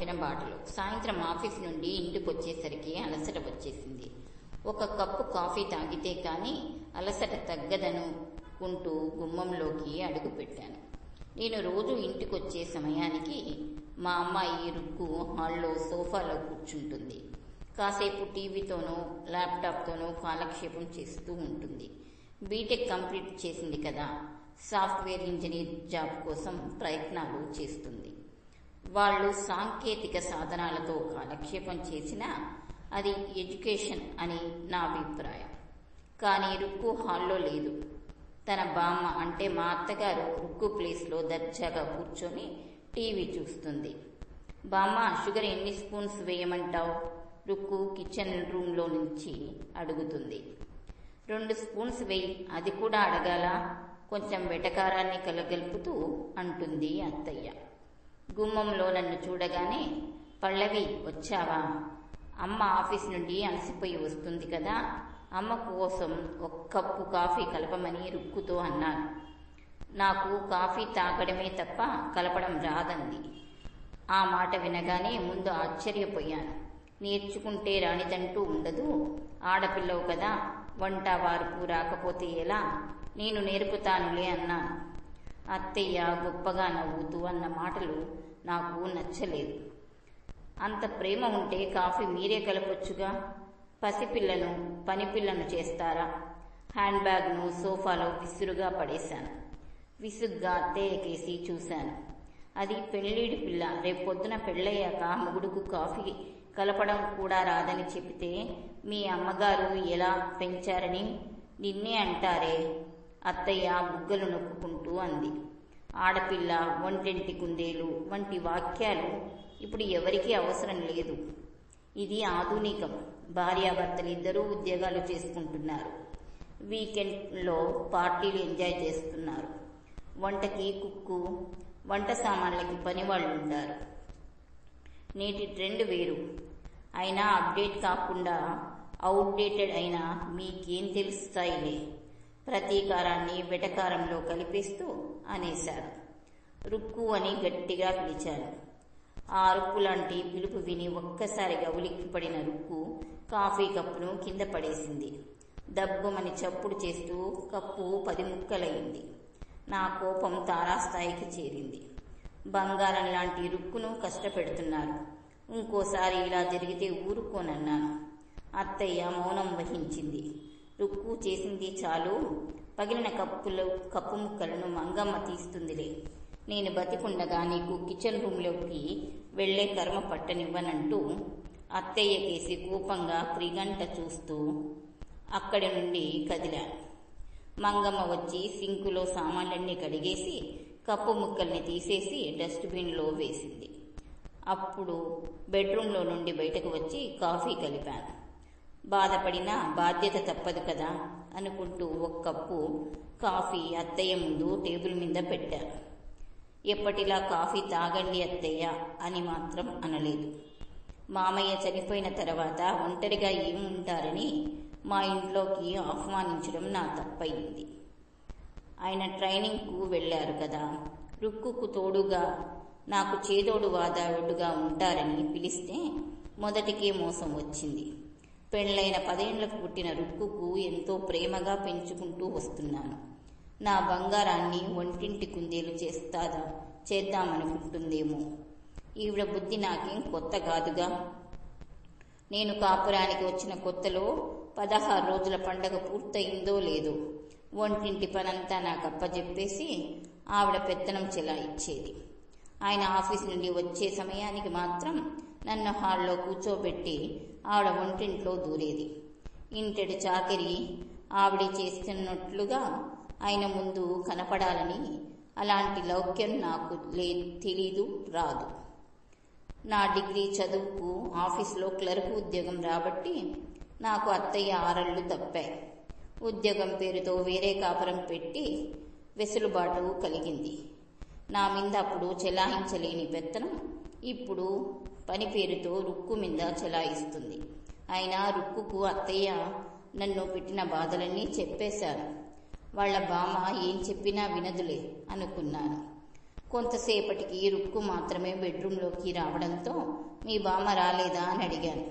చెప్పిన బాటలు. సాయంత్రం ఆఫీస్ నుండి ఇంటికి వచ్చేసరికి అలసట వచ్చేసింది. ఒక కప్పు కాఫీ తాగితే కానీ అలసట తగ్గదనుకుంటూ గుమ్మంలోకి అడుగుపెట్టాను. నేను రోజు ఇంటికి వచ్చే సమయానికి మా అమ్మాయి రుక్కు హాల్లో సోఫాలో కూర్చుంటుంది. కాసేపు టీవీతోనో ల్యాప్టాప్తోనో కాలక్షేపం చేస్తూ ఉంటుంది. బీటెక్ కంప్లీట్ చేసింది కదా. సాఫ్ట్వేర్ ఇంజనీర్ జాబ్ కోసం ప్రయత్నాలు చేస్తుంది. వాళ్ళు సాంకేతిక సాధనాలతో కాలక్షేపం చేసినా అది ఎడ్యుకేషన్ అని నా అభిప్రాయం. కానీ రుక్కు హాల్లో లేదు. తన బామ్మ అంటే మా అత్తగారు రుక్కు ప్లేస్లో దర్జాగా కూర్చొని టీవీ చూస్తుంది. బామ్మ షుగర్ ఎన్ని స్పూన్స్ వేయమంటావు? రుక్కు కిచెన్ రూమ్లో నుంచి అడుగుతుంది. రెండు స్పూన్స్ వేయి అది కూడా అడగాల? కొంచెం వెటకారాన్ని కలగలుపుతూ అంటుంది అత్తయ్య. గుమ్మంలో నన్ను చూడగానే పల్లవి వచ్చావా? అమ్మ ఆఫీస్ నుండి అలసిపోయి వస్తుంది కదా అమ్మ కోసం ఒక కప్పు కాఫీ కలపమని రుక్కుతో అన్నాను నాకు కాఫీ తాగడమే తప్ప కలపడం రాదంది. ఆ మాట వినగానే ముందు ఆశ్చర్యపోయాను. నేర్చుకుంటే రానిదంటూ ఉండదు. ఆడపిల్లవు కదా వంట వార్పు రాకపోతే ఎలా? నేను నేర్పుతానులే అన్నాను అత్తయ్య గొప్పగా నవ్వుతూ అన్న మాటలు నాకు నచ్చలేదు. అంత ప్రేమ ఉంటే కాఫీ మీరే కలపొచ్చుగా? పసిపిల్లను పనిపిల్లను చేస్తారా? హ్యాండ్ బ్యాగ్ను సోఫాలో విసురుగా పడేశాను. విసుగ్గా అత్తయ్యకేసి చూశాను. అది పెళ్ళీడి పిల్ల రేపొద్దున పెళ్ళయ్యాక మొగుడుకు కాఫీ కలపడం కూడా రాదని చెబితే మీ అమ్మగారు ఎలా పెంచారని? నిన్నే అంటారే. అత్తయ్య బుగ్గలు నొక్కుకుంటూ అంది. ఆడపిల్ల ఒంటెంటి కుందేలు వంటి వాక్యాలు ఇప్పుడు ఎవరికీ అవసరం లేదు. ఇది ఆధునికం. భార్యాభర్తలు ఇద్దరూ ఉద్యోగాలు చేసుకుంటున్నారు. వీకెండ్లో పార్టీలు ఎంజాయ్ చేస్తున్నారు. వంటకి కుక్కు వంట సామాన్లకి పని వాళ్ళు ఉంటారు నేటి ట్రెండ్ వేరు. అయినా అప్డేట్ కాకుండా అవుట్డేటెడ్ అయినా మీకేం తెలుస్తాయిలే. ప్రతీకారాన్ని వెటకారంలో కలిపేస్తూ అనేశారు. రుక్కు అని గట్టిగా పిలిచారు. ఆ అరుపు లాంటి పిలుపు విని ఒక్కసారిగా ఉలిక్కిపడిన రుక్కు కాఫీ కప్పును కింద పడేసింది. దబ్బమని చప్పుడు చేస్తూ కప్పు పది ముక్కలయ్యింది నా కోపం తారాస్థాయికి చేరింది. బంగారం లాంటి రుక్కును కష్టపెడుతున్నారు. ఇంకోసారి ఇలా జరిగితే ఊరుకోనన్నాను. అత్తయ్య మౌనం వహించింది. రుక్కు చేసింది చాలు. పగిలిన కప్పులు కప్పు ముక్కలను మంగమ్మ తీస్తుందిలే. నేను బతికుండగా నీకు కిచెన్ రూమ్లోకి వెళ్ళే కర్మ పట్టనివ్వనంటూ అత్తయ్య కేసి కోపంగా క్రిగంట చూస్తూ అక్కడి నుండి కదిలాను మంగమ్మ వచ్చి సింకులో సామాన్లన్నీ కడిగేసి కప్పు ముక్కల్ని తీసేసి డస్ట్బిన్లో వేసింది. అప్పుడు బెడ్రూమ్లో నుండి బయటకు వచ్చి కాఫీ కలిపాను. బాధపడినా బాధ్యత తప్పదు కదా అనుకుంటూ ఒక కప్పు కాఫీ అత్తయ్య ముందు టేబుల్ మీద పెట్టారు. ఎప్పటిలా కాఫీ తాగండి అత్తయ్య అని మాత్రం అనలేదు. మామయ్య చనిపోయిన తర్వాత ఒంటరిగా ఏమి ఉంటారని మా ఇంట్లోకి ఆహ్వానించడం నా తప్పయింది. ఆయన ట్రైనింగ్కు వెళ్ళారు కదా రుక్కుకు తోడుగా నాకు చేదోడు వాదాడుగా ఉంటారని పిలిస్తే మొదటికే మోసం వచ్చింది. పెళ్ళైన పదేండ్లకు పుట్టిన రుక్కుకు ఎంతో ప్రేమగా పెంచుకుంటూ వస్తున్నాను. నా బంగారాన్ని ఒంటింటి కుందేలు చేస్తాదా చేద్దామనుకుంటుందేమో. ఈవిడ బుద్ధి నాకేం కొత్త కాదుగా. నేను కాపురానికి వచ్చిన కొత్తలో పదహారు రోజుల పండగ పూర్తయిందో లేదో ఒంటింటి పనంతా నాకు అప్పచెప్పేసి ఆవిడ పెత్తనం చెలాయిచ్చేది ఆయన ఆఫీస్ నుండి వచ్చే సమయానికి మాత్రం నన్ను హాల్లో కూర్చోబెట్టి ఆవిడ ఒంటింట్లో దూరేది. ఇంటెడు చాకిరి ఆవిడ చేస్తున్నట్లుగా ఆయన ముందు కనపడాలని అలాంటి లౌక్యం నాకు లే తెలీదు రాదు. నా డిగ్రీ చదువుకు ఆఫీస్లో క్లర్క్ ఉద్యోగం రాబట్టి నాకు అత్తయ్య ఆరళ్ళు తప్పాయి. ఉద్యోగం పేరుతో వేరే కాపురం పెట్టి వెసులుబాటు కలిగింది. నా మీద అప్పుడు చెలాయించలేని పెత్తనం ఇప్పుడు పని పేరుతో రుక్కు మీద చెలాయిస్తుంది. అయినా రుక్కుకు అత్తయ్య నన్ను పెట్టిన బాధలన్నీ చెప్పేశాను వాళ్ళ బామ ఏం చెప్పినా వినదులే అనుకున్నాను. కొంతసేపటికి రుక్కు మాత్రమే బెడ్రూంలోకి రావడంతో మీ బామ రాలేదా అని అడిగాను.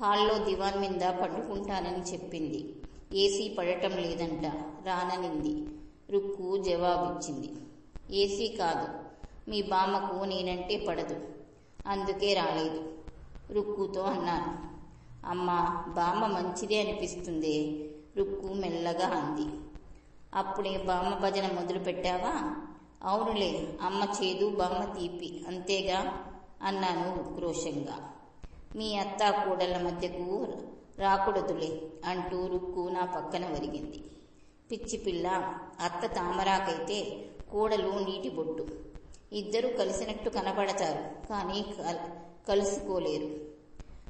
హాల్లో దివాన్ మీద పండుకుంటానని చెప్పింది. ఏసీ పడటం లేదంట రాననింది. రుక్కు జవాబిచ్చింది. ఏసీ కాదు మీ బామకు నేనంటే పడదు. అందుకే రాలేదు. రుక్కుతో అన్నాను. అమ్మా బామ్మ మంచిదే అనిపిస్తుంది. రుక్కు మెల్లగా అంది. అప్పుడే బామ్మ భజన మొదలు పెట్టావా? అవునులే అమ్మ చేదు బామ్మ తీపి అంతేగా? అన్నాను ఉక్రోషంగా. మీ అత్త కూడళ్ళ మధ్యకు రాకూడదులే అంటూ రుక్కు నా పక్కన ఒరిగింది. పిచ్చి పిల్ల అత్త తామరాకైతే కూడలు నీటి బొట్టు. ఇద్దరూ కలిసినట్టు కనబడతారు కానీ కల్- కలుసుకోలేరు.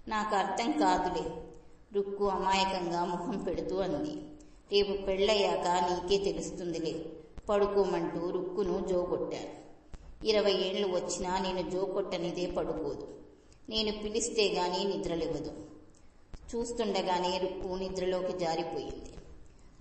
నాకు అర్థం కాదులే. రుక్కు అమాయకంగా ముఖం పెడుతూ అంది. రేపు పెళ్ళయ్యాక నీకే తెలుస్తుందిలే. పడుకోమంటూ రుక్కును జోగొట్టాను ఇరవై ఏళ్ళు వచ్చినా నేను జోకొట్టనిదే పడుకోదు. నేను పిలిస్తే గాని నిద్రలేవదు. చూస్తుండగానే రుక్కు నిద్రలోకి జారిపోయింది.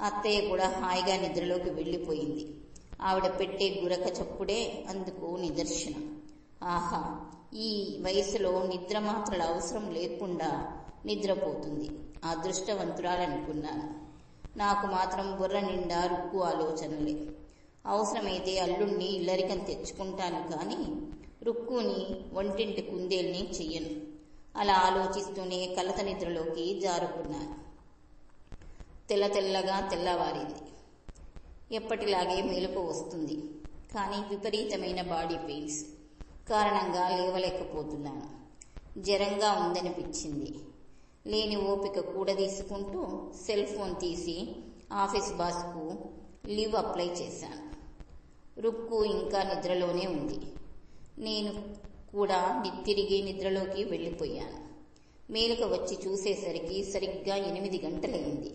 అత్తయ్య కూడా హాయిగా నిద్రలోకి వెళ్ళిపోయింది. ఆవిడ పెట్టే గురక చప్పుడే అందుకు నిదర్శనం. ఆహా ఈ వయసులో నిద్ర మాత్రల అవసరం లేకుండా నిద్రపోతుంది. అదృష్టవంతురాలనుకున్నాను. నాకు మాత్రం బుర్ర నిండా రుక్కు ఆలోచనలే. అవసరమైతే అల్లుణ్ణి ఇల్లరికం తెచ్చుకుంటాను కానీ రుక్కుని వంటింటి కుందేల్ని చెయ్యను. అలా ఆలోచిస్తూనే కలత నిద్రలోకి జారుకున్నాను. తెల్ల తెల్లగా తెల్లవారింది. ఎప్పటిలాగే మెలకు వస్తుంది. కానీ విపరీతమైన బాడీ పెయిన్స్ కారణంగా లేవలేకపోతున్నాను. జ్వరంగా ఉందనిపించింది. లేని ఓపిక కూడా తీసుకుంటూ సెల్ ఫోన్ తీసి ఆఫీస్ బాస్కు లీవ్ అప్లై చేశాను. రుక్కు ఇంకా నిద్రలోనే ఉంది. నేను కూడా తిరిగి నిద్రలోకి వెళ్ళిపోయాను. మేలుక వచ్చి చూసేసరికి సరిగ్గా ఎనిమిది గంటలైంది.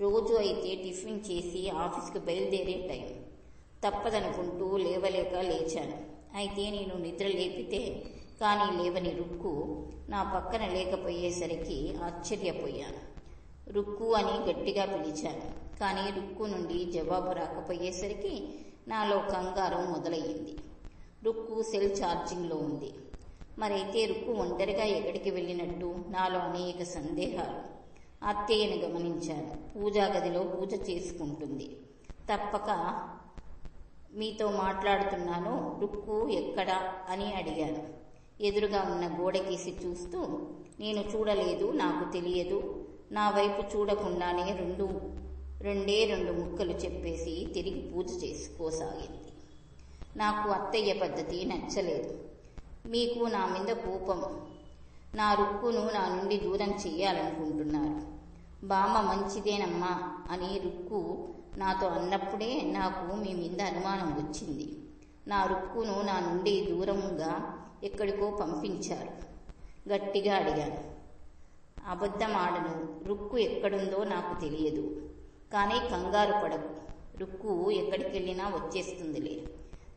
రోజు అయితే టిఫిన్ చేసి ఆఫీస్కి బయలుదేరే టైం. తప్పదనుకుంటూ లేవలేక లేచాను. అయితే నేను నిద్ర లేపితే కానీ లేవని రుక్కు నా పక్కన లేకపోయేసరికి ఆశ్చర్యపోయాను. రుక్కు అని గట్టిగా పిలిచాను. కానీ రుక్కు నుండి జవాబు రాకపోయేసరికి నాలో కంగారు మొదలయ్యింది. రుక్కు సెల్ ఛార్జింగ్లో ఉంది. మరైతే రుక్కు ఒంటరిగా ఎక్కడికి వెళ్ళినట్టు నాలో అనేక సందేహాలు. అత్తయ్యను గమనించాను పూజా గదిలో పూజ చేసుకుంటుంది. తప్పక మీతో మాట్లాడుతున్నాను. రుక్కు ఎక్కడా అని అడిగాను ఎదురుగా ఉన్న గోడకేసి చూస్తూ నేను చూడలేదు నాకు తెలియదు. నా వైపు చూడకుండానే రెండు రెండే రెండు ముక్కలు చెప్పేసి తిరిగి పూజ చేసుకోసాగింది. నాకు అత్తయ్య పద్ధతి నచ్చలేదు. మీకు నా మీద కోపం. నా రుక్కును నా నుండి దూరం చేయాలనుకుంటున్నారు. బామ్మ మంచిదేనమ్మా అని రుక్కు నాతో అన్నప్పుడే నాకు మీ మీద అనుమానం వచ్చింది. నా రుక్కును నా నుండి దూరంగా ఎక్కడికో పంపించారు. గట్టిగా అడిగాను. అబద్ధం ఆడను రుక్కు ఎక్కడుందో నాకు తెలియదు. కానీ కంగారు పడకు. రుక్కు ఎక్కడికి వెళ్ళినా వచ్చేస్తుందిలే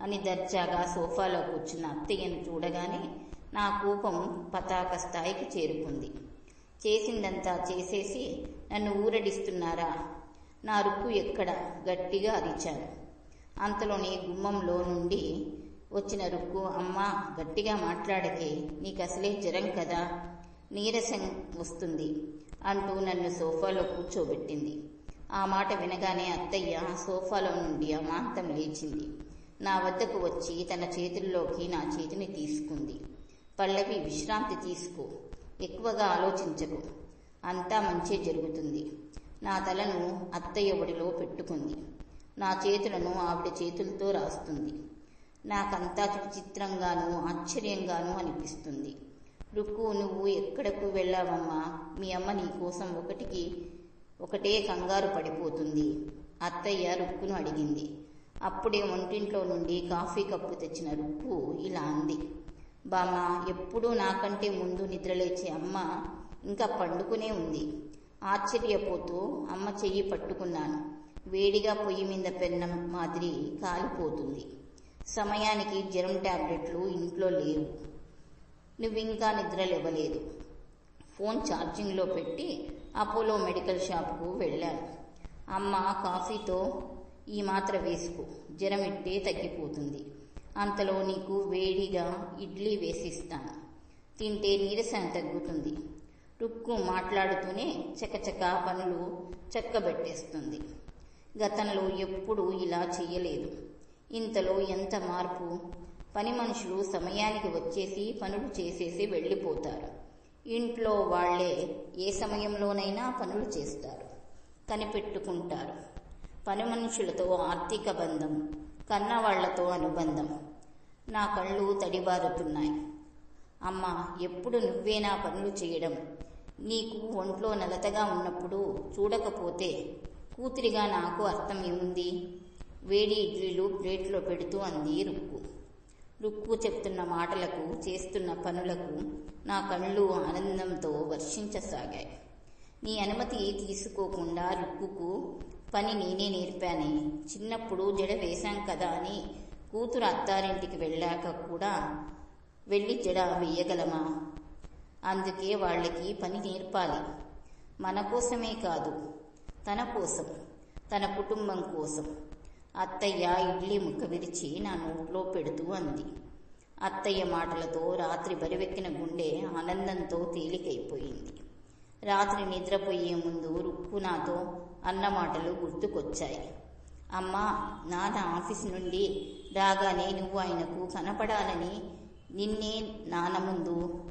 అని దర్జాగా సోఫాలో కూర్చున్న అత్తయ్యను చూడగానే నా కోపం పతాక స్థాయికి చేరుకుంది. చేసిందంతా చేసేసి నన్ను ఊరడిస్తున్నారా? నా రుక్కు ఎక్కడ? గట్టిగా అరిచాను. అంతలోని గుమ్మంలో నుండి వచ్చిన రుక్కు అమ్మ గట్టిగా మాట్లాడకే నీకు అసలే జ్వరం కదా? నీరసం వస్తుంది అంటూ నన్ను సోఫాలో కూర్చోబెట్టింది. ఆ మాట వినగానే అత్తయ్య సోఫాలో నుండి అమాంతం లేచింది. నా వద్దకు వచ్చి తన చేతుల్లోకి నా చేతిని తీసుకుంది. పల్లవి విశ్రాంతి తీసుకో. ఎక్కువగా ఆలోచించకు. అంతా మంచి జరుగుతుంది. నా తలను అత్తయ్య ఒడిలో పెట్టుకుంది. నా చేతులను ఆవిడ చేతులతో రాస్తుంది. నాకంతా విచిత్రంగానూ ఆశ్చర్యంగానూ అనిపిస్తుంది. రుక్కు నువ్వు ఎక్కడకు వెళ్ళావమ్మా? మీ అమ్మ నీ కోసం ఒకటికి ఒకటే కంగారు పడిపోతుంది. అత్తయ్య రుక్కును అడిగింది. అప్పుడే వంటింట్లో నుండి కాఫీ కప్పు తెచ్చిన రుక్కు ఇలా అంది. బామ్మ ఎప్పుడూ నాకంటే ముందు నిద్రలేచే అమ్మ ఇంకా పండుకునే ఉంది. ఆశ్చర్యపోతూ అమ్మ చెయ్యి పట్టుకున్నాను. వేడిగా పొయ్యి మీద పెన్నం మాదిరి కాలిపోతుంది. సమయానికి జ్వరం టాబ్లెట్లు ఇంట్లో లేవు. నువ్వింకా నిద్రలేవలేదు. ఫోన్ ఛార్జింగ్లో పెట్టి అపోలో మెడికల్ షాప్కు వెళ్ళాను. అమ్మ కాఫీతో ఈ మాత్ర వేసుకో జ్వరం ఇట్టే తగ్గిపోతుంది. అంతలో నీకు వేడిగా ఇడ్లీ వేసిస్తాను. తింటే నీరసం తగ్గుతుంది. రుక్కు మాట్లాడుతూనే చకచకా పనులు చక్కబెట్టేస్తుంది. గతంలో ఎప్పుడూ ఇలా చెయ్యలేదు. ఇంతలో ఎంత మార్పు? పని మనుషులు సమయానికి వచ్చేసి పనులు చేసేసి వెళ్ళిపోతారు. ఇంట్లో వాళ్ళే ఏ సమయంలోనైనా పనులు చేస్తారు. కనిపెట్టుకుంటారు. పని మనుషులతో ఆర్థిక బంధం కన్నవాళ్ళతో అనుబంధం. నా కళ్ళు తడిబారుతున్నాయి. అమ్మ ఎప్పుడు నువ్వే నా పనులు చేయడం? నీకు ఒంట్లో నలతగా ఉన్నప్పుడు చూడకపోతే కూతురిగా నాకు అర్థం ఏముంది వేడి ఇడ్లీలు ప్లేట్లో పెడుతూ అంది రుక్కు. రుక్కు చెప్తున్న మాటలకు చేస్తున్న పనులకు నా కళ్ళు ఆనందంతో వర్షించసాగాయి. నీ అనుమతి తీసుకోకుండా రుక్కుకు పని నేనే నేర్పానే చిన్నప్పుడు జడ వేశాం కదా అని కూతురు అత్తారింటికి వెళ్ళాక కూడా వెళ్ళి జడ వేయగలమా? అందుకే వాళ్ళకి పని నేర్పాలి. మన కోసమే కాదు తన కోసం తన కుటుంబం కోసం. అత్తయ్య ఇడ్లీ ముక్క విరిచి నా నోట్లో పెడుతూ అంది. అత్తయ్య మాటలతో రాత్రి బరివెక్కిన గుండె ఆనందంతో తేలికైపోయింది. రాత్రి నిద్రపోయే ముందు రుక్కు నాతో అన్న మాటలు గుర్తుకొచ్చాయి. అమ్మా నాన్న ఆఫీస్ నుండి రాగానే నువ్వు ఆయనకు కనపడాలని నిన్నే నాన్న ముందు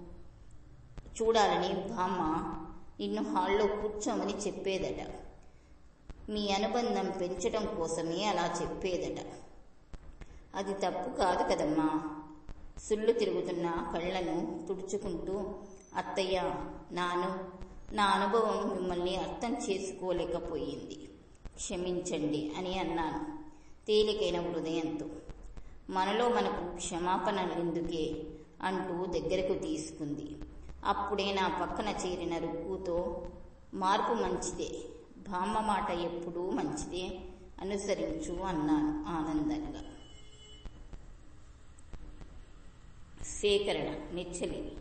చూడాలని బామ్మ నిన్ను హాల్లో కూర్చోమని చెప్పేదట. మీ అనుబంధం పెంచడం కోసమే అలా చెప్పేదట. అది తప్పు కాదు కదమ్మా. సుళ్ళు తిరుగుతున్న కళ్ళను తుడుచుకుంటూ అత్తయ్య నాను నా అనుభవం మిమ్మల్ని అర్థం చేసుకోలేకపోయింది. క్షమించండి అని అన్నాను. తేలికైన హృదయంతో. మనలో మనకు క్షమాపణలెందుకే అంటూ దగ్గరకు తీసుకుంది. అప్పుడే నా పక్కన చేరిన రుక్కుతో మార్పు మంచిదే. బామ్మ మాట ఎప్పుడూ మంచిదే. అనుసరించు అన్నాను ఆనందంగా. సేకరణ నెచ్చలి.